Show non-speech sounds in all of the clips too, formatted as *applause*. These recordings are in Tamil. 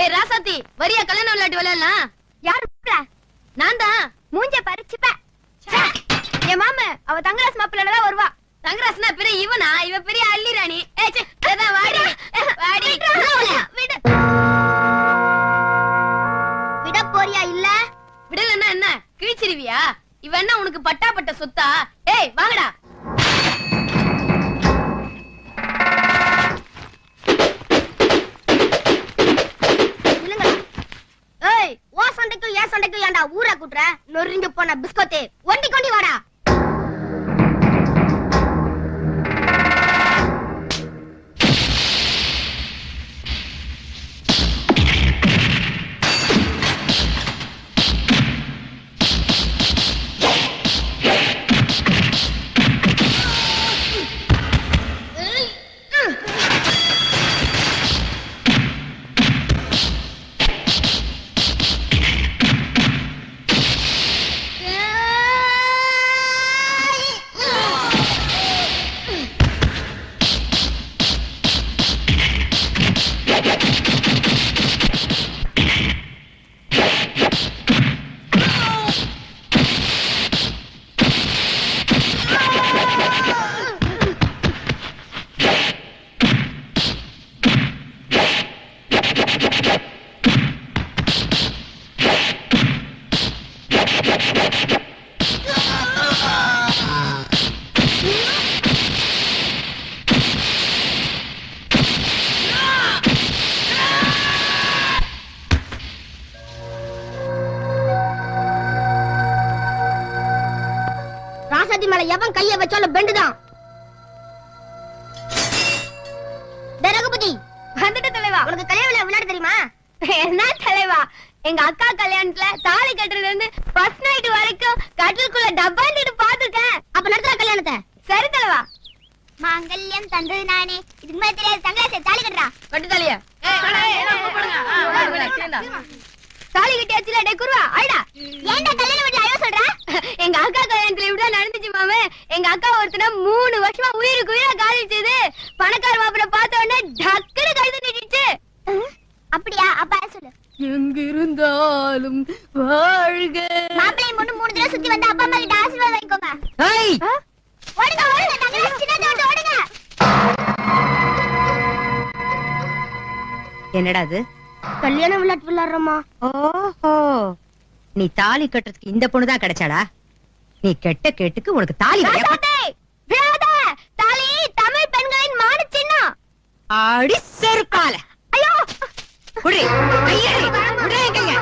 ஏ ராசாத்தி வரியா கல்யாணம் விளையாட்டு விளையாடலாம்? யாரு நான் தான். மூஞ்ச பறிச்சுப்ப. என் மாம அவ தங்கராஸ் மாப்பிள்ளை தான் வருவா. தங்கராசனா பெரிய இவனா? இவ பெரிய அள்ளி ராணி. வாடி. வாடி. விடு. விட. போறியா இல்ல? விடலன்னா என்ன? கிழிச்சிருவியா? இவ என்ன உனக்கு பட்டா பட்ட சொத்தா? ஏய் வாங்கடா. சண்டைக்கு ஏன்டா ஊரா கூட்டுற? நொறுங்க போன பிஸ்கோத்தே ஒண்டி கொண்டி வாடா. வச்சாலும் பெண்டுதான் டேய் வாழ்க. மாப்பிள்ளையை மட்டும் மூணு தடவை சுத்தி வந்து அப்பா அம்மா கிட்ட ஆசீர்வாதம் வாங்கிக்கோங்க. ஏய், ஓடுங்க ஓடுங்க தங்கராஜ் சின்னதை விட்டு ஓடுங்க. என்னடா அது? கல்யாண விளையாட்டு விளையாடுறோமா ஓஹோ. நீ தாலி கட்டுறதுக்கு இந்த பொண்ணு தான் கிடைச்சாடா நீ கெட்ட கேட்டுக்கு உனக்கு தாலி! தாலி தமிழ் பெண்களின் மான சின்னம். அடி செருக்கால ஐயோ. குடி கையடி குடி என்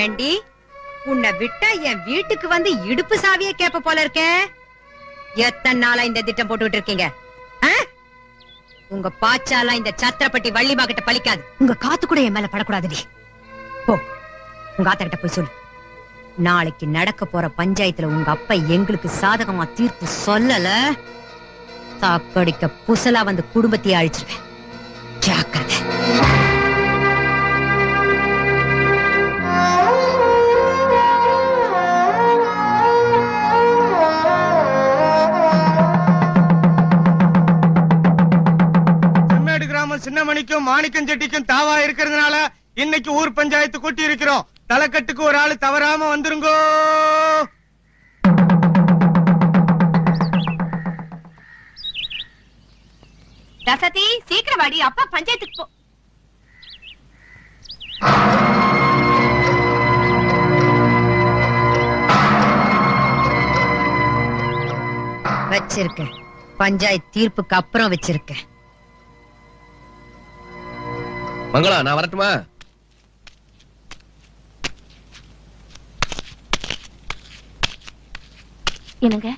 ஏண்டி உன்னை விட்டா என் வீட்டுக்கு வந்து இடுப்பு சாவிய கேப்ப போல இருக்க. எத்தனை நாளா இந்த திட்டம் போட்டுக்கிட்டு இருக்கீங்க? உங்க பாச்சாலாம் இந்த சத்திரப்பட்டி வள்ளிமா கிட்ட பழிக்காது. உங்க காத்து கூட என் மேல படக்கூடாதுடி. போ உங்க ஆத்த கிட்ட போய் சொல்லு. நாளைக்கு நடக்க போற பஞ்சாயத்துல உங்க அப்பா எங்களுக்கு சாதகமா தீர்ப்பு சொல்லல. சாக்கடிக்க புசலா வந்து குடும்பத்தையே அழிச்சிருவேன். ஜாக்கிரதை. செம்மேடு கிராமம் சின்னமணிக்கும் மாணிக்கம் செட்டிக்கும் தாவா இருக்கிறதுனால இன்னைக்கு ஊர் பஞ்சாயத்து கூட்டி இருக்கிறோம் தலைக்கட்டுக்கு ஒரு ஆளு தவறாம வந்துருங்கோ. ரசதி சீக்கிரம் வாடி. அப்பா பஞ்சாயத்துக்கு போ. வச்சிருக்கேன் பஞ்சாயத்து தீர்ப்புக்கு அப்புறம் வச்சிருக்கேன் மங்களா நான் வரட்டுமா? என்னங்க?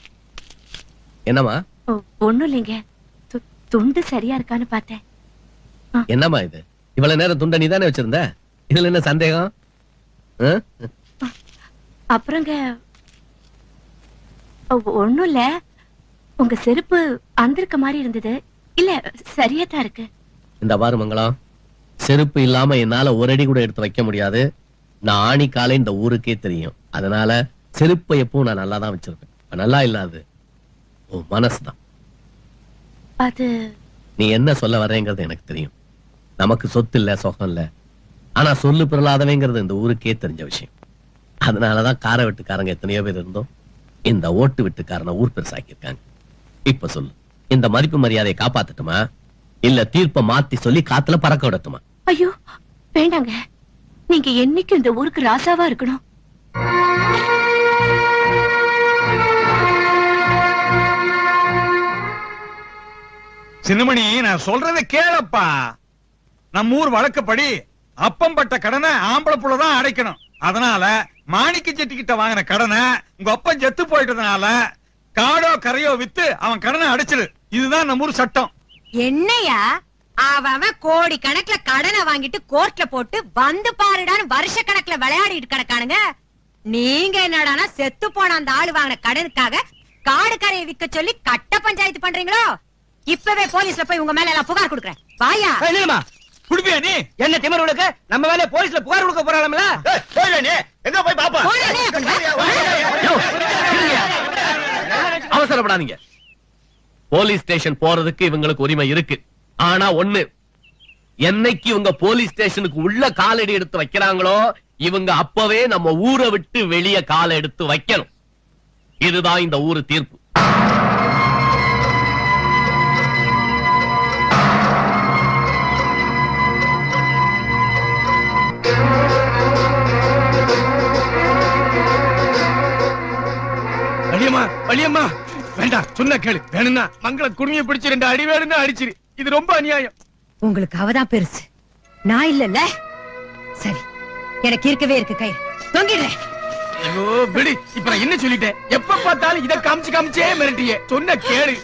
என்னம்மா? ஒண்ணும் இல்லைங்க. துண்டு சரியா இருக்கான்னு பார்த்தேன். என்னம்மா இது? இவ்வளவு நேரம் துண்டை நீ தானே வச்சிருந்த? இதுல என்ன சந்தேகம்? அப்புறங்க ஒண்ணும் இல்ல. உங்க செருப்பு அந்திருக்க மாதிரி இருந்தது. இல்ல சரியா தான் இருக்கு. இந்த பாரு மங்களம். செருப்பு இல்லாம என்னால ஒரு அடி கூட எடுத்து வைக்க முடியாது. நான் ஆணி காலை இந்த ஊருக்கே தெரியும். அதனால செருப்பை எப்பவும் நான் நல்லா தான் வச்சிருப்பேன். இப்ப நல்லா இல்லாது. உன் மனசுதான். அது நீ என்ன சொல்ல வர்றேங்கிறது எனக்கு தெரியும். நமக்கு சொத்து இல்ல சொகம் இல்ல. ஆனா சொல்லு பிறலாதவைங்கிறது இந்த ஊருக்கே தெரிஞ்ச விஷயம். அதனாலதான் கார வெட்டுக்காரங்க எத்தனையோ பேர் இருந்தோம். இந்த ஓட்டு வெட்டுக்காரனை ஊர் பெருசாக்கியிருக்காங்க. இப்ப சொல்லு இந்த மதிப்பு மரியாதையை காப்பாத்தட்டுமா? இல்ல தீர்ப்பை மாத்தி சொல்லி காத்துல பறக்க விடட்டுமா? ஐயோ வேண்டாங்க. நீங்க என்னைக்கும் இந்த ஊருக்கு ராசாவா இருக்கணும்? சின்னமணி நான் சொல்றத கேளப்பா. நம்ம ஊர் வழக்கப்படி அப்பம் பட்ட கடனை ஆம்பளை புள்ளதான் அடைக்கணும். அதனால மாணிக்க செட்டி கிட்ட வாங்கின கடனை உங்க அப்பன் செத்து போயிட்டதுனால காடோ கரையோ வித்து அவன் கடனை அடைச்சிடு இதுதான் நம்ம ஊர் சட்டம். என்னையா? அவன் கோடி கணக்குல கடனை வாங்கிட்டு கோர்ட்ல போட்டு வந்து பாருடான்னு வருஷ கணக்குல விளையாடிட்டு கிடக்கானுங்க. நீங்க என்னடானா செத்து போன அந்த ஆளு வாங்கின கடனுக்காக காடு கரையை விக்க சொல்லி கட்ட பஞ்சாயத்து பண்றீங்களோ? இப்பவே போலீஸ்ல போய் உங்க மேல எல்லாம் புகார் கொடுக்குறேன். வாயா? என்னமா குடுப்பியா நீ? என்ன திமிர் உனக்கு? நம்ம வேலைய போலீஸ்ல புகார் கொடுக்க போறாங்கல்ல போயில நீ. எங்க போய் பாப்பா. அவசரப்படாதீங்க. போலீஸ் ஸ்டேஷன் போறதுக்கு இவங்களுக்கு உரிமை இருக்கு. ஆனா ஒண்ணு என்னைக்கு இவங்க போலீஸ் ஸ்டேஷனுக்கு உள்ள காலடி எடுத்து வைக்கிறாங்களோ இவங்க அப்பவே நம்ம ஊரை விட்டு வெளிய காலை எடுத்து வைக்கணும். இதுதான் இந்த ஊரு தீர்ப்பு. வலியம்மா வேண்டாம் சொன்ன கேளு. வேணும்னா மங்கள குடுமையை பிடிச்சு ரெண்டு அடி வேணும்னு அடிச்சிரு. இது ரொம்ப அநியாயம். உங்களுக்கு அவதான் பெருசு. நான் இல்லல்ல. சரி எனக்கு இருக்கவே இருக்கு கயிறு தொங்கிடுறேன். ஐயோ விடு. இப்ப நான் என்ன சொல்லிட்டேன்? எப்ப பார்த்தாலும் இத காமிச்சு காமிச்சே மிரட்டியே. சொன்ன கேளு.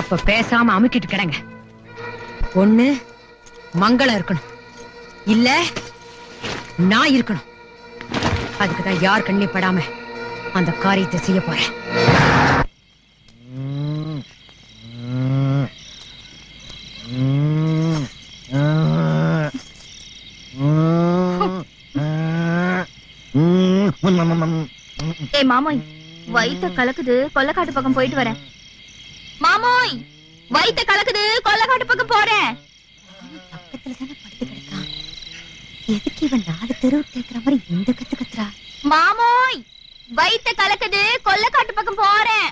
அப்ப பேசாம அமுக்கிட்டு கிடங்க. ஒண்ணு மங்களம் இருக்கணும். இல்ல நான் இருக்கணும். அதுக்குதான் யார் கண்ணி படாம அந்த காரியத்தை செய்ய போறேன். ஏய் மாமோய் வயித்த கலக்குது கொல்லக்காட்டு பக்கம் போயிட்டு வரேன். மாமோய் வயித்த கலக்குது கொல்லக்காட்டு பக்கம் போறேன். பக்கத்துல தானே இவன் நாலு தெருவு கேக்குற மாதிரி இந்த கத்து கத்துறா. மாமோய் வயித்த கலக்குது கொல்லக்காட்டு பக்கம் போறேன்.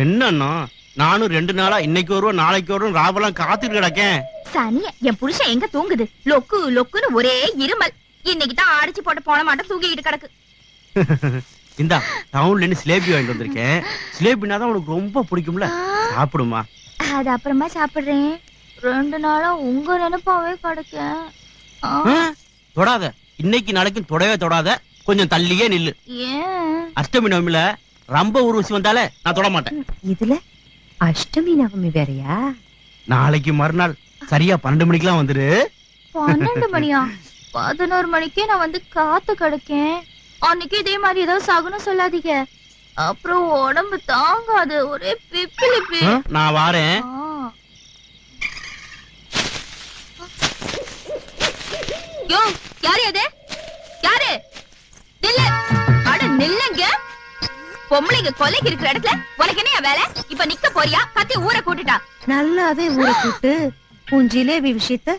என்னன்னா நானும் ரெண்டு நாளா இன்னைக்கு வருவோம் நாளைக்கு வருவோம் ராவெல்லாம் காத்துட்டு கிடக்கேன். சனிய என் புருஷன் எங்க தூங்குது? லொக்கு லொக்குன்னு ஒரே இருமல். இன்னைக்கு தான் அடிச்சு போட்ட போன மாட்டோம் தூங்கிட்டு கிடக்கு. *laughs* இந்தா டவுன்ல இருந்து சிலேபி வாங்கிட்டு வந்திருக்கேன். சிலேபினா தான் உனக்கு ரொம்ப பிடிக்கும்ல. சாப்பிடுமா? அது அப்புறமா சாப்பிடுறேன். ரெண்டு நாளா உங்க நினைப்பாவே ஆ, தொடாத. இன்னைக்கு நாளைக்கும் தொடவே தொடாத. கொஞ்சம் தள்ளியே நில்லு. ஏன்? அஷ்டமி நவமில ரொம்ப ஊர்வசி வந்தாலே நான் தொட மாட்டேன். இதுல அஷ்டமி நவமி வேறயா? நாளைக்கு மறுநாள் சரியா பன்னெண்டு மணிக்கெல்லாம் வந்துரு. பன்னெண்டு மணியா? *laughs* பதினோரு மணிக்கே நான் வந்து காத்து கிடக்கேன். அன்னைக்கு இதே மாதிரி ஏதாவது சகுனம் சொல்லாதீங்க. அப்புறம் உடம்பு தாங்காது. ஒரே பிப்பிலிப்பி. நான் வாரேன். யோ யாரு அது? யாரு? நில்லு. அட நில்லுங்க. பொம்பளைங்க கொலைக்கு இருக்கிற இடத்துல உனக்கு என்ன வேலை? இப்ப நிக்க போறியா? கத்தி ஊரை கூட்டுட்டா. நல்லாவே ஊரை கூட்டு. உன் ஜிலேபி விஷயத்த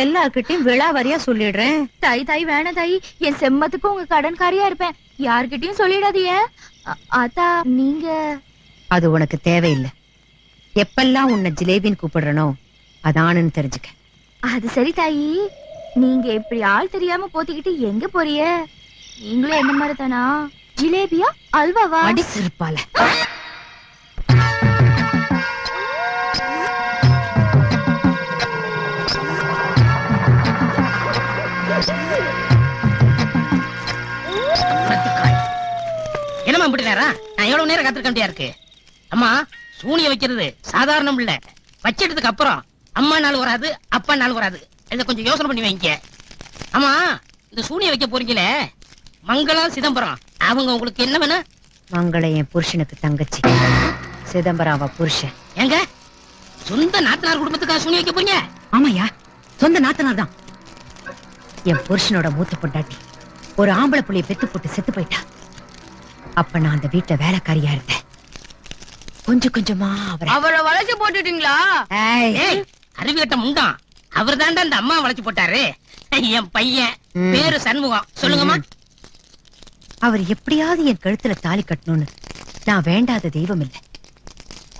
எல்லார்கிட்டயும் விழாவரியா சொல்லிடுறேன். தாய் தாய் வேணாம் தாய். என் செம்மத்துக்கு உங்க கடன்காரியா இருப்பேன். யார்கிட்டயும் சொல்லிடாதீங்க. அதா நீங்க அது உனக்கு தேவையில்லை. எப்பெல்லாம் உன்னை ஜிலேபின்னு கூப்பிடுறனோ அதானுன்னு தெரிஞ்சுக்க. அது சரி தாயி. நீங்க இப்படி ஆள் தெரியாம போத்திக்கிட்டு எங்க போறிய நீங்களும் என்ன மாதிரி தானா? ஜிலேபியா அல்வாவா? அடி சிறுப்பால இப்படி நேரம். நான் எவ்வளவு நேரம் காத்திருக்க இருக்கு? அம்மா சூனிய வைக்கிறது சாதாரணம் இல்ல. வச்சிட்டதுக்கு அப்புறம் அம்மா நாள் வராது அப்பா நாள் வராது. இத கொஞ்சம் யோசனை பண்ணி வைங்க. ஆமா இந்த சூனிய வைக்க போறீங்களே? மங்களம் சிதம்பரம். அவங்க உங்களுக்கு என்ன வேணும்? மங்கள என் புருஷனுக்கு தங்கச்சி. சிதம்பரம் அவ புருஷன். ஏங்க சொந்த நாத்தனார் குடும்பத்துக்காக சூனி வைக்க போறீங்க? ஆமாயா சொந்த நாத்தனார் தான். என் புருஷனோட மூத்த பொண்டாட்டி ஒரு ஆம்பளை புள்ளைய பெத்து போட்டு செத்து போயிட்டா. அப்ப நான் அந்த வீட்டுல வேலைக்காரியா இருந்தேன். கொஞ்சம் கொஞ்சமா அவரை அவளை வளைச்சு போட்டுட்டீங்களா? அறிவியட்ட முண்டான் அவர் தாண்டா அந்த அம்மா வளைச்சு போட்டாரு. என் பையன். பேரு சண்முகம். சொல்லுங்கம்மா. அவர் எப்படியாவது என் கழுத்துல தாலி கட்டணும்னு. நான் வேண்டாத தெய்வம் இல்ல.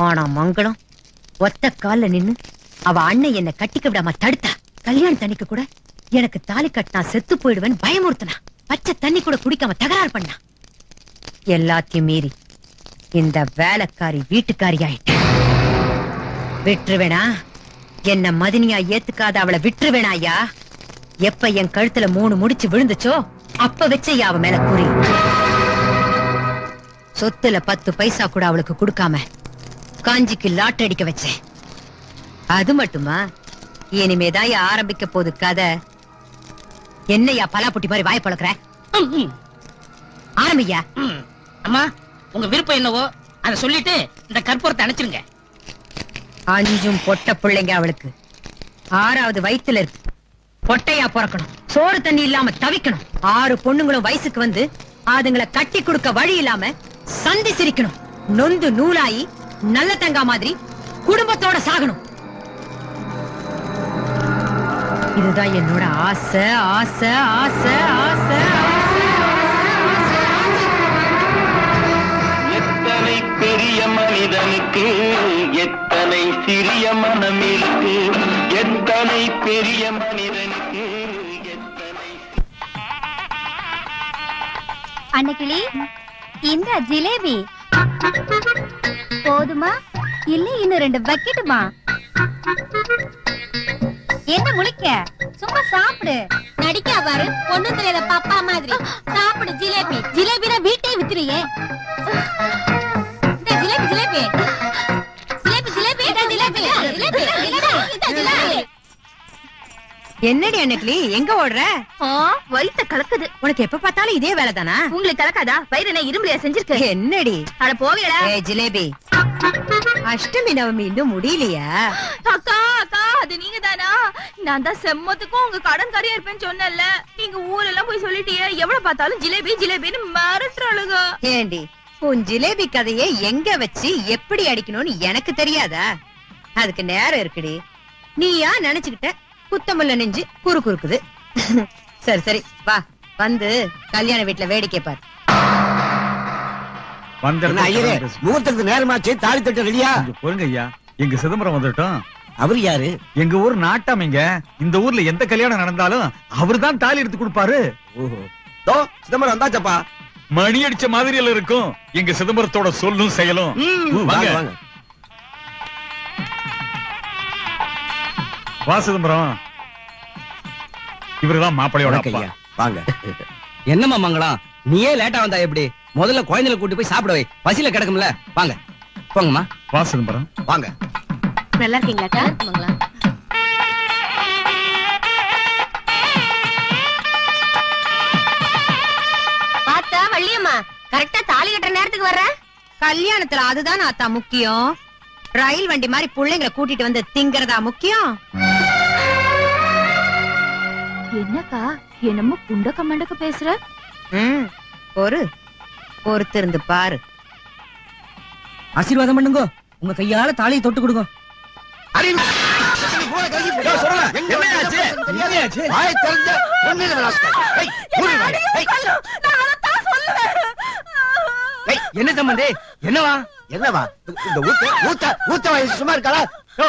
ஆனா மங்களம். ஒத்த கால்ல நின்னு அவ அண்ணன் என்ன கட்டிக்க விடாம தடுத்தா. கல்யாண தண்ணிக்கு கூட எனக்கு தாலி கட்டினா செத்து போயிடுவேன் பயமுறுத்தினா. பச்சை தண்ணி கூட குடிக்காம தகராறு பண்ணா. எல்லாத்தையும் மீறி இந்த வேலைக்காரி வீட்டுக்காரி ஆயிட்டு விட்டுருவேனா? என்ன மதினியா ஏத்துக்காத அவளை விட்டுருவேனா ஐயா? எப்ப என் கழுத்துல மூணு முடிச்சு விழுந்துச்சோ அப்ப வச்ச அவ மேல குறி. சொத்துல பத்து பைசா கூட அவளுக்கு கொடுக்காம காஞ்சிக்கு லாட் அடிக்க வச்சேன். அது மட்டுமா? இனிமேதான் ஆரம்பிக்க போகுது கதை. என்னையா பலாப்புட்டி மாதிரி வாய் பழக்கிற? ஆரம்பியா. அம்மா உங்க விருப்பம் என்னவோ அதை சொல்லிட்டு இந்த கற்பூரத்தை அணைச்சிருங்க. அஞ்சும் பொட்ட பிள்ளைங்க அவளுக்கு. ஆறாவது வயித்துல இருக்கு. பொட்டையா பிறக்கணும். சோறு தண்ணி இல்லாம தவிக்கணும். ஆறு பொண்ணுங்களும் வயசுக்கு வந்து அதுங்களை கட்டி கொடுக்க வழி இல்லாம சந்தி சிரிக்கணும். நொந்து நூலாயி நல்ல தங்கா மாதிரி குடும்பத்தோட சாகணும். இதுதான் என்னோட ஆசை ஆசை ஆசை ஆசை எத்தனை பெரிய மனிதனுக்கு எத்தனை சிறிய மனம் இருக்கு? எத்தனை பெரிய மனிதனுக்கு எத்தனை அன்னைக்கிளி இந்த ஜிலேபி. போதுமா? இல்ல இன்னும் ரெண்டு வைக்கட்டுமா என்ன முழிக்க? சும்மா சாப்பிடு. நடிக்கா பாரு பொண்ணு தெரியாத பாப்பா மாதிரி. சாப்பிடு ஜிலேபி. ஜிலேபினா வீட்டே வித்துறியே ஜிலேபி. ஜிலேபி ஜிலேபி. ஜிலேபி. இந்த ஜிலேபி. ஜிலேபி. இந்த ஜிலேபி. என்னடி அன்னைக்கு எங்க ஓடுற? வயித்த கலக்குது. உனக்கு எப்ப பார்த்தாலும் இதே வேலைதானா? உங்களுக்கு கலக்காதா? வயிறு என்ன இரும்புலையா செஞ்சிருக்கு? என்னடி? அட போகலடா. ஏ ஜிலேபி. அஷ்டமி நவமி இன்னும் முடியலையா. அக்கா அக்கா அது நீங்க தானா நான் தான் செம்மத்துக்கும் உங்க கடன்காரியா இருப்பேன்னு சொன்னேன்ல. நீங்க ஊரெல்லாம் போய் சொல்லிட்டீங்க எவ்வளவு பார்த்தாலும் ஜிலேபி ஜிலேபின்னு மிரட்டுறாளுங்க. ஏண்டி? உன் ஜிலேபி கதையை எங்க வச்சு எப்படி அடிக்கணும்னு எனக்கு தெரியாதா? அதுக்கு நேரம் இருக்குடி. நீயா நினைச்சுக்கிட்ட? குத்தமுல்ல நெஞ்சு குறு குறுக்குது. *laughs* சரி சரி. வா வந்து கல்யாண வீட்டுல வேடிக்கை பாரு. முகூர்த்தத்துக்கு நேரமாச்சு தாலி தட்டு ரெடியா? பொறுங்க ஐயா. எங்க சிதம்பரம் வந்துட்டோம். அவர் யாரு? எங்க ஊர் நாட்டாமைங்க இந்த ஊர்ல எந்த கல்யாணம் நடந்தாலும் அவர்தான் தாலி எடுத்து கொடுப்பாரு. ஓஹோ. தோ சிதம்பரம் வந்தாச்சப்பா. மணி அடிச்ச மாதிரியில இருக்கும். எங்க சிதம்பரத்தோட சொல்லும் செயலும். வாங்க. வா சிதம்பரம். இவருதான் அப்பா. ஐயா வாங்க. *laughs* என்னம்மா மங்களம்? நீயே லேட்டா வந்தா எப்படி? முதல்ல குழந்தைகளை கூட்டி போய் சாப்பிட வை. பசியில கிடக்கும்ல. வாங்க. போங்கம்மா. வா சிதம்பரம். வாங்க. நல்லா இருக்கீங்களாக்கா கரெக்டா தாலி கட்டுற நேரத்துக்கு வர்ற? கல்யாணத்துல அதுதான் ஆத்தா முக்கியம்? ரயில் வண்டி மாதிரி புள்ளைங்களை கூட்டிட்டு வந்து திங்கறதா முக்கியம்? என்னக்கா என்னமோ புண்டக்க மண்டக்க பேசுற? பொறு. பொறுத்திருந்து பாரு. ஆசீர்வாதம் பண்ணுங்க. உங்க கையால தாலியை தொட்டு கொடுங்க. வாய் திறந்த ஒண்ணுல விளாசுங்க ஏய் ஊரு வாங்க ஏய் ஏய் என்ன சம்பந்தே? என்னவா? என்னவா? இந்த ஊத்த ஊத்த ஊத்த வயசு சும்மா இருக்காளா? யோ,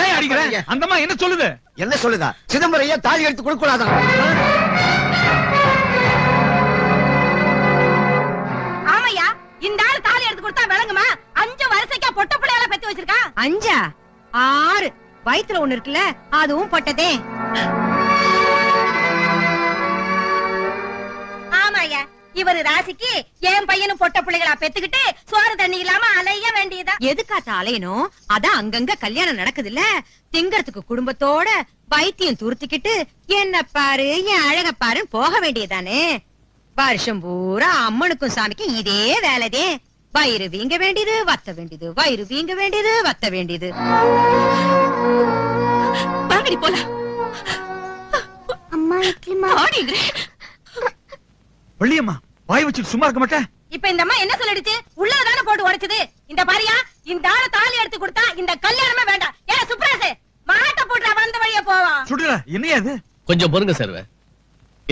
ஏன் அடிக்கிறேன் அந்தம்மா என்ன சொல்லுது? என்ன சொல்லுதா? சிதம்பரம் ஐயா தாலி எடுத்து கொடுக்க கூடாதான் ஆமையா இந்த ஆள் தாலி எடுத்து கொடுத்தா விளங்குமா? அஞ்சு வருஷக்கா பொட்ட பிள்ளையால பெத்து வச்சிருக்கா? அஞ்சா? ஆறு. வயித்துல ஒண்ணு இருக்குல்ல அதுவும் பட்டதே. ஆமாயா இவரு ராசிக்கு என் பையனும் பொட்ட பிள்ளைகளா பெத்துக்கிட்டு சோறு தண்ணி இல்லாம அலைய வேண்டியதா? எதுக்காத்த அலையணும்? அதான் அங்கங்க கல்யாணம் நடக்குதுல்ல. திங்கறதுக்கு குடும்பத்தோட வைத்தியம் துருத்திக்கிட்டு என்ன பாரு என் அழக பாருன்னு போக வேண்டியதானே வருஷம் பூரா அம்மனுக்கும் சாமிக்கும் இதே வேலைதே. வயிறு வீங்க வேண்டியது வத்த வேண்டியது வயிறு வீங்க வேண்டியது வத்த வேண்டியது. வாங்கடி போலாம். அம்மா இட்லிமா. ஆடிங்கிறேன் வள்ளியம்மா வாய் வச்சுட்டு சும்மா இருக்க மாட்டேன். இப்ப இந்த அம்மா என்ன சொல்லிடுச்சு? உள்ளதானே போட்டு உடைச்சது? இந்த பாரியா இந்த ஆள தாலி எடுத்து கொடுத்தா இந்த கல்யாணமே வேண்டாம். ஏன் சுப்ராசு மாட்ட போட்டு வந்த வழியா போவான் சுடுல என்னையா இது? கொஞ்சம் பொறுங்க சர்வ.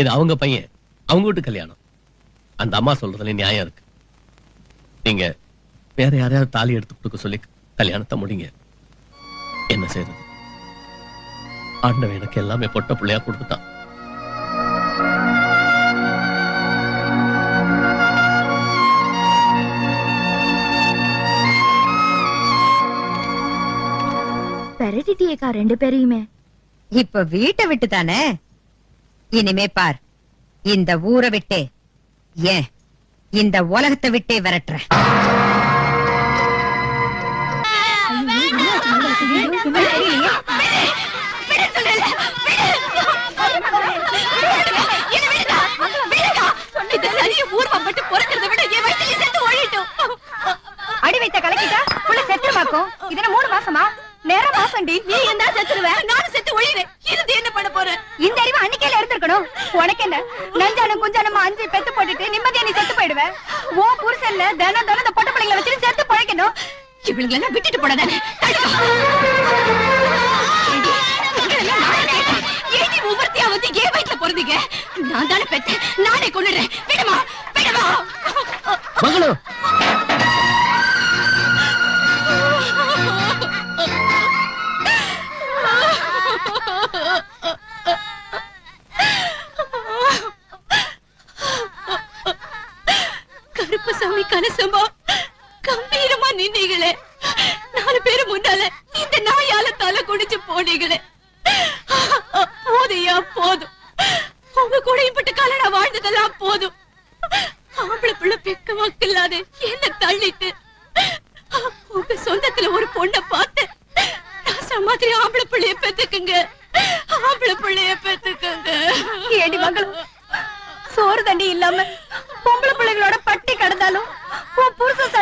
இது அவங்க பையன். அவங்க வீட்டு கல்யாணம். அந்த அம்மா சொல்றதுல நியாயம் இருக்கு. நீங்க வேற யாரையாவது தாலி எடுத்து கொடுக்க சொல்லி கல்யாணத்தை முடிங்க. என்ன செய்யறது ஆண்டவன் எனக்கு எல்லாமே பொட்ட பிள்ளையா கொடுத்துட்டான். பெரட்டிட்டியேக்கா ரெண்டு பேரையுமே. இப்ப வீட்டை விட்டு தானே இனிமே பார் இந்த ஊரை விட்டே ஏன் இந்த உலகத்தை விட்டே விரட்டுறேன் அடி வைத்த கலக்கிட்டா புள்ள செத்துருமாக்கும். மூணு மாசமா? நேர மாசம்டி நீ என்ன செத்துருவ. நானும் செத்து ஒழிவேன் இருந்து என்ன பண்ண போற? இந்த அறிவு அன்னைக்கேல இருந்திருக்கணும். உனக்கு என்ன? நஞ்சானும் குஞ்சானும் அஞ்சு பெத்து போட்டுட்டு நிம்மதியா நீ செத்து போயிடுவ? ஓ புருஷன்ல தினம் தினம் இந்த பொட்ட பிள்ளைங்களை வச்சுட்டு செத்து பழைக்கணும். இவங்களெல்லாம் விட்டுட்டு போடாதானே ஏடி ஒவ்வொருத்தையா வந்து ஏன் வயிற்றுல பிறந்தீங்க? நான் தானே பெத்தேன். நானே கொண்டுறேன் விடுமா? விடுமா? மகளு! சாமி கணசம்பா கம்பீரமா நின்னீங்களே. நாலு பேரு முன்னால இந்த நாயால தலை குடிச்சு போனீங்களே. போதையா போதும். உங்க கூட இப்பட்ட காலம் நான் வாழ்ந்ததெல்லாம் போதும். ஆம்பளை புள்ள பெக்க வாக்கில்லாத என்ன தள்ளிட்டு. உங்க சொந்தத்துல ஒரு பொண்ணை பார்த்து நான் மாதிரி ஆம்பளை பிள்ளைய பெத்துக்குங்க. ஆம்பளை பிள்ளைய பெத்துக்குங்க. ஏடி மகள் சோறு தண்ணி இல்லாம பொம்பளை பிள்ளைகளோட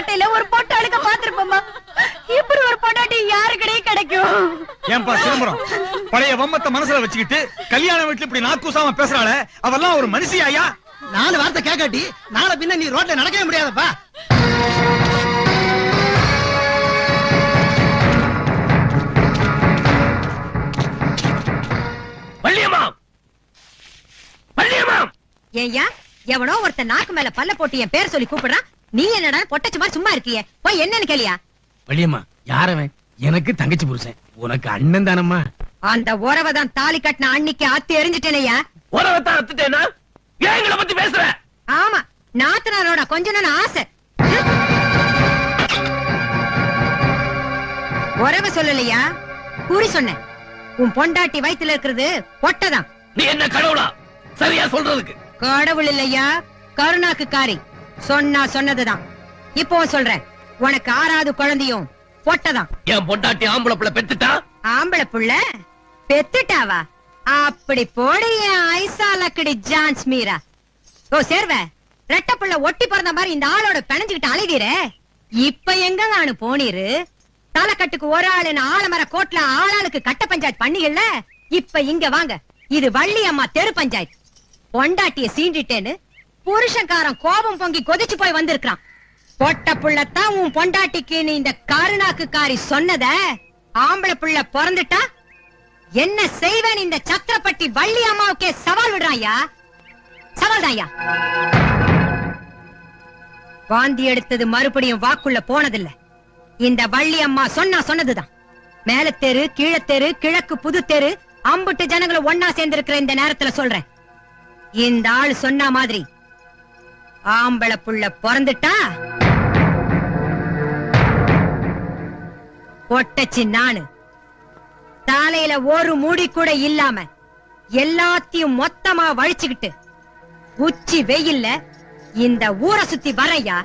புருஷ சட்டையில ஒரு பொட்டு அழுக்க பாத்திருப்போமா இப்படி ஒரு பொண்டாட்டி யாருக்கிடையே கிடைக்கும்? ஏன்பா சிதம்பரம்? பழைய வம்மத்தை மனசுல வச்சுக்கிட்டு கல்யாண வீட்டுல இப்படி நாக்கூசாம பேசுறாள அவெல்லாம் ஒரு மனுஷியாயா? நாலு வார்த்தை கேட்காட்டி நாளை பின்ன நீ ரோட்ல நடக்கவே முடியாதப்பா. வள்ளியம்மா வள்ளியம்மா ஏய்யா எவனோ ஒருத்தன் நாக்கு மேல பல்ல போட்டு என் பேர் சொல்லி கூப்பிடுறான். நீ என்னடா பொட்டச்சு மாதிரி சும்மா இருக்கியே? போய் என்னன்னு கேளியா? வள்ளியம்மா யாரவன்? எனக்கு தங்கச்சி புருஷன். உனக்கு அண்ணன் தானம்மா. அந்த உறவை தான் தாலி கட்டின அன்னைக்கு அத்தி எரிஞ்சிட்டேனையா உறவத்தான் அத்துட்டேனா ஏன் எங்களை பத்தி பேசுற? ஆமா நாத்தனாரோட கொஞ்ச நாள் ஆசை. உறவை சொல்லலையா? குறி சொன்னேன். உன் பொண்டாட்டி வயித்துல இருக்கிறது பொட்டதான் நீ என்ன கடவுளா? சரியா சொல்றதுக்கு. கடவுள் இல்லையா? கருணாக்கு காரி. சொன்னா சொன்னதுதான். இப்போ சொல்றேன். உனக்கு ஆறாவது குழந்தையும் பொட்டதான். என் பொண்டாட்டி ஆம்பளை பிள்ளை பெத்துட்டா? ஆம்பளை புள்ள பெத்துட்டாவா? அப்படி போடு என் ஐசா லக்கடி ஜான்ஸ் மீரா. ஓ சேர்வ ரெட்ட புள்ள ஒட்டி பிறந்த மாதிரி இந்த ஆளோட பிணைஞ்சுக்கிட்டு அழுகிறே இப்ப எங்க நானு போனீரு? தலைக்கட்டுக்கு ஒரு ஆளுன்னு ஆலமர கோட்ல ஆளாளுக்கு கட்ட பஞ்சாயத்து பண்ணீங்கல்ல இப்ப இங்க வாங்க. இது வள்ளி அம்மா தெரு பஞ்சாயத்து. பொண்டாட்டிய சீண்டிட்டேன்னு புருஷன்காரன் கோபம் பொங்கி கொதிச்சு போய் வந்திருக்கான் பொட்ட புள்ளத்தான் உன் பொண்டாட்டிக்கு நீ இந்த கருணாக்கு காரி சொன்னத? ஆம்பளை புள்ள பிறந்துட்டா? என்ன செய்வேன் இந்த சக்கரப்பட்டி வள்ளி அம்மாவுக்கே சவால் விடுறாயா சவால் தாயா வாந்தி எடுத்தது மறுபடியும் வாக்குள்ள போனதில்ல. இந்த வள்ளி அம்மா சொன்னா சொன்னதுதான். மேல தெரு கீழத்தெரு கிழக்கு புது தெரு அம்புட்டு ஜனங்களை ஒன்னா சேர்ந்திருக்கிற இந்த நேரத்துல சொல்றேன். இந்த ஆள் சொன்ன மாதிரி ஆம்பளை புள்ள பிறந்துட்டா? பொட்டச்சி நானு. தலையில ஒரு முடி கூட இல்லாம எல்லாத்தையும் மொத்தமா வழிச்சுக்கிட்டு உச்சி வெயில்ல இந்த ஊரை சுத்தி வரையா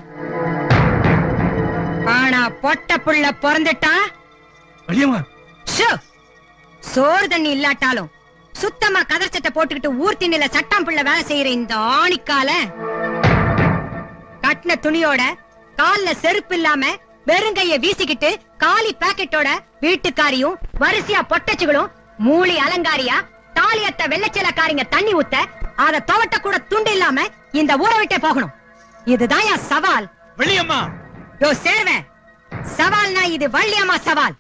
ஆனா பொட்ட புள்ள பிறந்துட்டா! சோறு தண்ணி இல்லாட்டாலும் சுத்தமா கதர் சட்டை போட்டுக்கிட்டு ஊர் திண்ணில சட்டம் புள்ள வேலை செய்யற இந்த ஆணிக்கால கட்டின துணியோட கால்ல செருப்பு இல்லாம வெறுங்கைய வீசிக்கிட்டு காலி பாக்கெட்டோட வீட்டுக்காரியும் வரிசையா பொட்டச்சுகளும் மூலி அலங்காரியா தாலியத்த வெள்ளச்சேலக்காரிங்க தண்ணி ஊத்த அத துவட்ட கூட துண்டு இல்லாம இந்த ஊரை விட்டே போகணும். இதுதான் சவால். வெளியம்மா. யோ சேர்வேன் சவால்னா இது வள்ளியம்மா சவால்.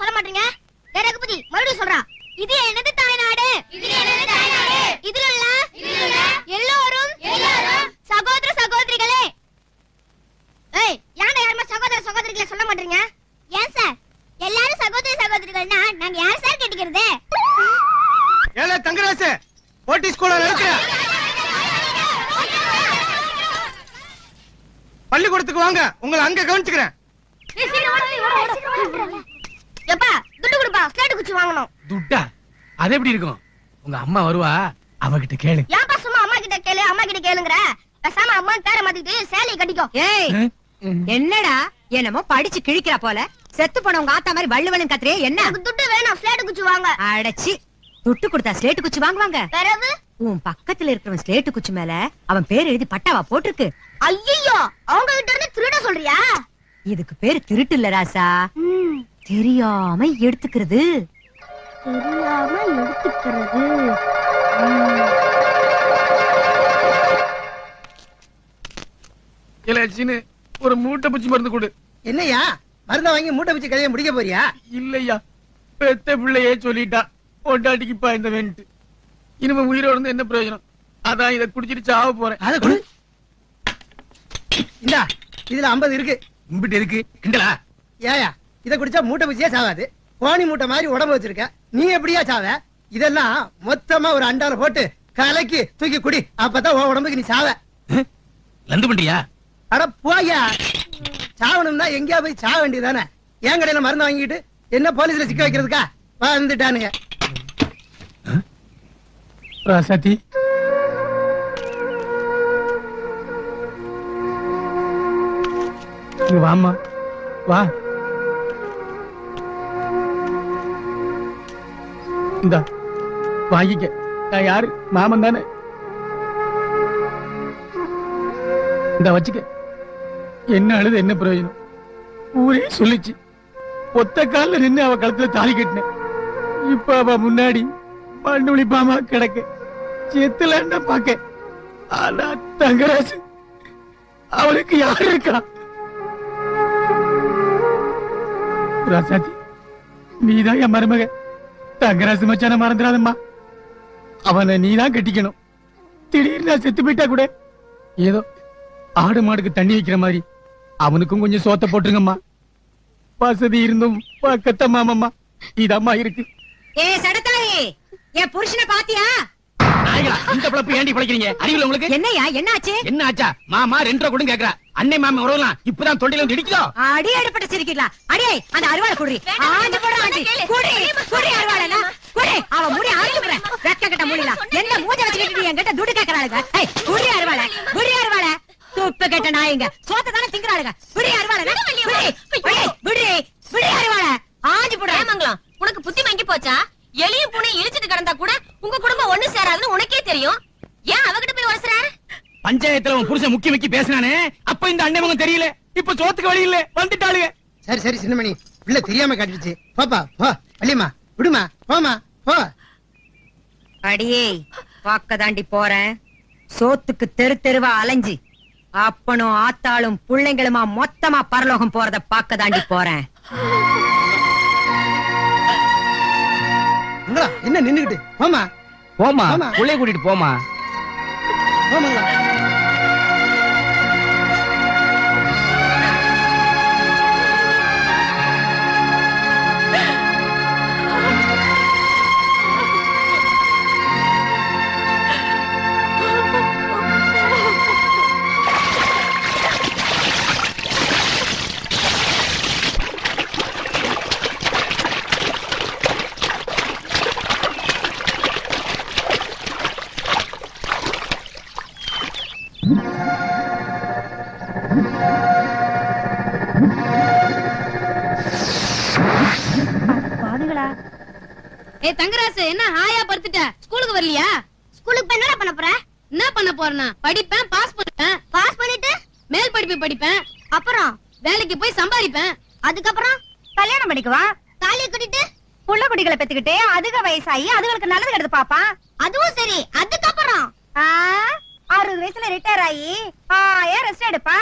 சொல்ல மாட்டீங்க? டேய் ரகுபதி மறுபடியும் சொல்றா. இது எனது தாய்நாடு? இது எனது தாய்நாடு? இதில் உள்ள இதில் உள்ள எல்லோரும் எல்லோரும் சகோதர சகோதரிகளே. ஏய் ஏன்டா யாருமே சகோதர சகோதரிகளை சொல்ல மாட்டீங்க? ஏன் சார்? எல்லாரும் சகோதர சகோதரிகள்னா நாங்க யார் சார் கேட்டுக்கிறது? ஏலே தங்கராசு போட்டி ஸ்கூல்ல நினைக்கிற பள்ளிக்கூடத்துக்கு வாங்க உங்களை அங்க கவனிச்சுக்கிறேன் எப்பா துட்டு கொடுப்பா ஸ்லேட் குச்சி வாங்கணும் துட்டா அது எப்படி இருக்கும்? உங்க அம்மா வருவா அவகிட்ட கேளு. ஏன்பா சும்மா அம்மா கிட்ட கேளு அம்மா கிட்ட கேளுங்கற? பேசாம அம்மா பேர மாத்திட்டு சேலையை கட்டிக்கோ. ஏய் என்னடா? என்னமோ படிச்சு கிழிக்கிற போல. செத்து போன உங்க ஆத்தா மாதிரி வள்ளுவனும் கத்துறியே என்ன? எனக்கு துட்டு வேணும் ஸ்லேட் குச்சி வாங்க. அடச்சி. துட்டு கொடுத்தா ஸ்லேட்டு குச்சி வாங்குவாங்க. பிறகு உன் பக்கத்துல இருக்கிறவன் ஸ்லேட்டு குச்சி மேல அவன் பேர் எழுதி பட்டாவா போட்டிருக்கு. ஐயோ அவங்க கிட்ட இருந்து திருட சொல்றியா? இதுக்கு பேரு திருட்டு இல்ல ராசா. தெரியாம எடுத்துக்கிறது. தெரியாம எடுத்துக்கிறது. இலச்சின்னு ஒரு மூட்டை பூச்சி மருந்து கொடு. என்னையா? மருந்த வாங்கி மூட்டை வச்சு கதையை முடிக்க போறியா? இல்லையா? பெத்த பிள்ளையே சொல்லிட்டா பொண்டாட்டிக்கு பாய்ந்த வேண்டு இனிமே உயிரோட இருந்து என்ன பிரயோஜனம்? அதான் இதை குடிச்சிட்டு சாவ போறேன். அத கொடு. இந்தா இதுல 50 இருக்கு. உம்பிட்டு இருக்கு. கிண்டலா? ஏயா இத குடிச்சா மூட்டை பூச்சியே சாவாது. கோணி மூட்டை மாதிரி உடம்பு வச்சிருக்க. நீ எப்படியா சாவ? இதெல்லாம் மொத்தமா ஒரு அண்டால போட்டு கலக்கி தூக்கி குடி. அப்பதான் உன் உடம்புக்கு நீ சாவ. லந்து பண்றியா அட போயா. சாவணும்னா எங்கேயா போய் சாவ வேண்டியதானே என் கடையில மருந்து வாங்கிட்டு என்ன போலீஸ்ல சிக்க வைக்கிறதுக்கா? வந்துட்டானுங்க ராசாத்தி. இங்க வாம்மா. வா. இந்தா வாங்கிக்க. நான் யாரு? மாமன் தானே? இந்த வச்சுக்க. என்ன அழுது என்ன பிரயோஜனம்? ஊரே சொல்லிச்சு. ஒத்த கால்ல நின்று அவ கழுத்துல தாலி கட்டினேன் இப்ப அவ முன்னாடி மண்ணு ஒளிப்பாமா கிடக்க. செத்துலன்னா பாக்க. ஆனா தங்கராசு அவளுக்கு யாரு இருக்கா? ராசாஜி நீதான் என் மருமக. தங்கராசு மச்சான மறந்துடாதம்மா. அவனை நீதான் கட்டிக்கணும். திடீர்னு செத்து போயிட்டா கூட. ஏதோ ஆடு மாடுக்கு தண்ணி வைக்கிற மாதிரி. அவனுக்கும் கொஞ்சம் சோத்த போட்டுருங்கம்மா. வசதி இருந்தும் பக்கத்த மாமம்மா இதம்மா இருக்கு. ஏ சடத்தாயி. என் புருஷனை பாத்தியா? இந்த பிளப்பு ஏண்டி பிழைக்கிறீங்க? அறிவில் உங்களுக்கு? என்னையா என்ன ஆச்சா? மாமா ரெண்டு ரூபா கொடுங்க கேக்குறா. அன்னை மாமா உறவலாம் இப்பதான் தொண்டில வந்து இடிக்குதோ? அடி அடிப்பட்ட சிரிக்கலாம் அந்த அருவாளை குடுறி. ஆஞ்சு போட ஆண்டி குடி குடி அருவாளை குடி அவ முடி ஆஞ்சு போற வெக்க கட்ட முடியல. என்ன மூஞ்ச வச்சுக்கிட்டு என்கிட்ட துட்டு கேக்குறாளுங்க. ஏய் குடி அருவாளை. குடி அருவாளை. துப்பு கெட்ட நாயங்க. சோத்த தானே திங்குறாளுங்க. குடி அருவாளை. குடி குடி குடி அருவாளை. ஆஞ்சு போட. உனக்கு புத்தி மங்கி போச்சா? எலியும் பூனை இழிச்சிட்டு கிடந்தா கூட உங்க குடும்பம் ஒண்ணு சேராதுன்னு உனக்கே தெரியும். ஏன் அவகிட்ட போய் உரசுற பஞ்சாயத்துல உன் புருஷன் முக்கி முக்கி பேசினானே அப்ப இந்த அண்ணன் முகம் தெரியல. இப்ப சோத்துக்கு வழி இல்ல வந்துட்டாளுங்க. சரி சரி சின்னமணி. பிள்ளை தெரியாம காட்டிடுச்சு. பாப்பா போ வள்ளியம்மா விடுமா போமா போ. அடியே பாக்க தாண்டி போறேன். சோத்துக்கு தெரு தெருவா அலைஞ்சு அப்பனும் ஆத்தாளும் பிள்ளைங்களுமா மொத்தமா பரலோகம் போறத பாக்க தாண்டி போறேன். என்ன நின்னுகிட்டு போமா போமா. புள்ளைய கூட்டிட்டு போமா போமாங்களா ஏ தங்கராசு என்ன ஹாயா படுத்துட்ட? ஸ்கூலுக்கு வரலையா? ஸ்கூலுக்கு போய் என்னடா பண்ண போற? என்ன பண்ண போறேன்னா? படிப்பேன் பாஸ் பண்ணுவேன் பாஸ் பண்ணிட்டு? மேல் படிப்பு படிப்பேன். அப்புறம்? வேலைக்கு போய் சம்பாதிப்பேன். அதுக்கப்புறம்? கல்யாணம் பண்ணிக்குவா தாலியை கட்டிட்டு புள்ள குட்டிகளை பெத்துக்கிட்டு அதுக வயசாகி அதுகளுக்கு நல்லது கெடுத்து பாப்பா. அதுவும் சரி. அதுக்கப்புறம்? ஆ, அறுபது வயசுல ரிட்டையர் ஆகி ஆயிரம் ரெஸ்ட் எடுப்பா.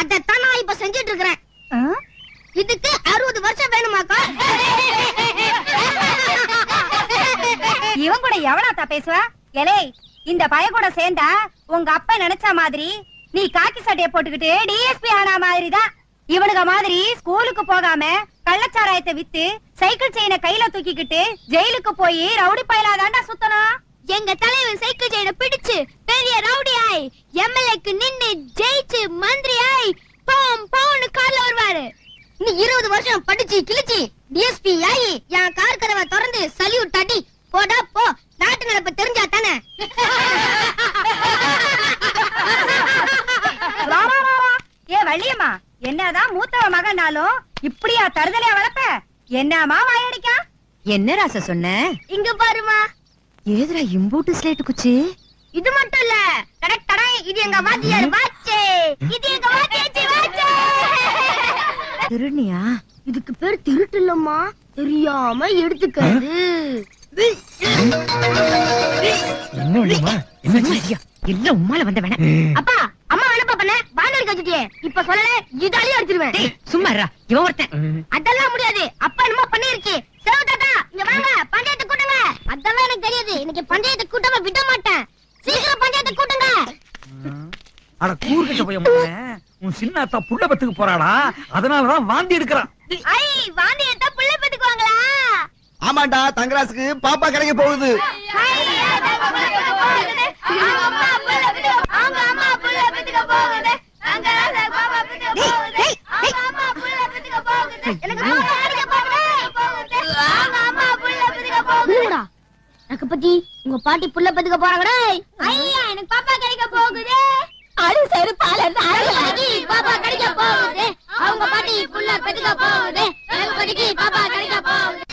அதத்தான் நான் இப்ப செஞ்சுட்டு இருக்கிறேன்? இதுக்கு அறுபது வருஷம் வேணுமாக்கா? இவன் கூட எவனாத்தா பேசுவா? எலே இந்த பய கூட சேர்ந்தா உங்க அப்பா நினைச்ச மாதிரி நீ காக்கி சட்டைய போட்டுக்கிட்டு டிஎஸ்பி ஆன மாதிரி தான் இவனுங்க மாதிரி ஸ்கூலுக்கு போகாம கள்ளச்சாராயத்தை வித்து சைக்கிள் செயினை கையில தூக்கிக்கிட்டு ஜெயிலுக்கு போய் ரவுடி பயலாதாண்டா சுத்தணும். எங்க தலைவன் சைக்கிள் செயினை பிடிச்சு பெரிய ரவுடி ஆய் எம்எல்ஏக்கு நின்னு ஜெயிச்சு மந்திரி ஆய் பவுன் பவுன் கார்ல வருவாரு. நீ இருபது வருஷம் படிச்சு கிழிச்சு டிஎஸ்பி ஆயி என் கார் கதவை திறந்து சல்யூட் தட்டி போடா போ. நாட்டு நடப்பு தெரிஞ்சா தானே. ஏ வள்ளியம்மா என்னதான் மூத்தவ மகனாலும் இப்படியா தருதலையா வளர்ப்ப? என்னமா வாயடிக்கா? என்ன ராசா சொன்ன? இங்க பாருமா ஏதுடா இம்பூட்டு ஸ்லேட்டு குச்சி? இது மட்டும் இல்ல. கரெக்ட் இது எங்க வாத்தியார் வாச்சே. இது எங்க வாத்தியாச்சி வாச்சே. திருநியா இதுக்கு பேர் திருட்டு இல்லம்மா. தெரியாம எடுத்துக்கிறது என்ன உம்மால வந்த வேணா அப்பா அம்மா என்னப்பா பண்ண பானல் வச்சுட்டியே. இப்ப சொல்லல இதாலே அடிச்சிருவேன். டேய், சும்மா இருடா. இவன் ஒருத்தன். அதெல்லாம் முடியாது. அப்பா என்னமோ பண்ணிருச்சு. செலவு தாத்தா இங்க வாங்க. தெரியாது இன்னைக்கு பஞ்சாயத்து கூட்டமா விட மாட்டேன். சீக்கிரம் பஞ்சாயத்து கூட்டுங்க. அட கூறுகிட்ட போய் உன் சின்ன அத்தா புள்ள பத்துக்கு போறாளா? அதனாலதான் வாந்தி எடுக்கிறான். ஐ வாந்தி எடுத்தா புள்ள பெத்துக்குவாங்களா? ஆமாண்டா தங்கராசுக்கு பாப்பா கிடைக்க போகுது. எனக்கு பத்தி உங்க பாட்டி புள்ள பெத்துக்க போறாங்கடா. ஐயா எனக்கு பாப்பா கிடைக்க போகுது. அது சரி பால பாப்பா கிடைக்க போகுது. அவங்க பாட்டி புள்ள பெத்துக்க போகுது. பாட்டிக்கு பாப்பா கிடைக்க போகுது.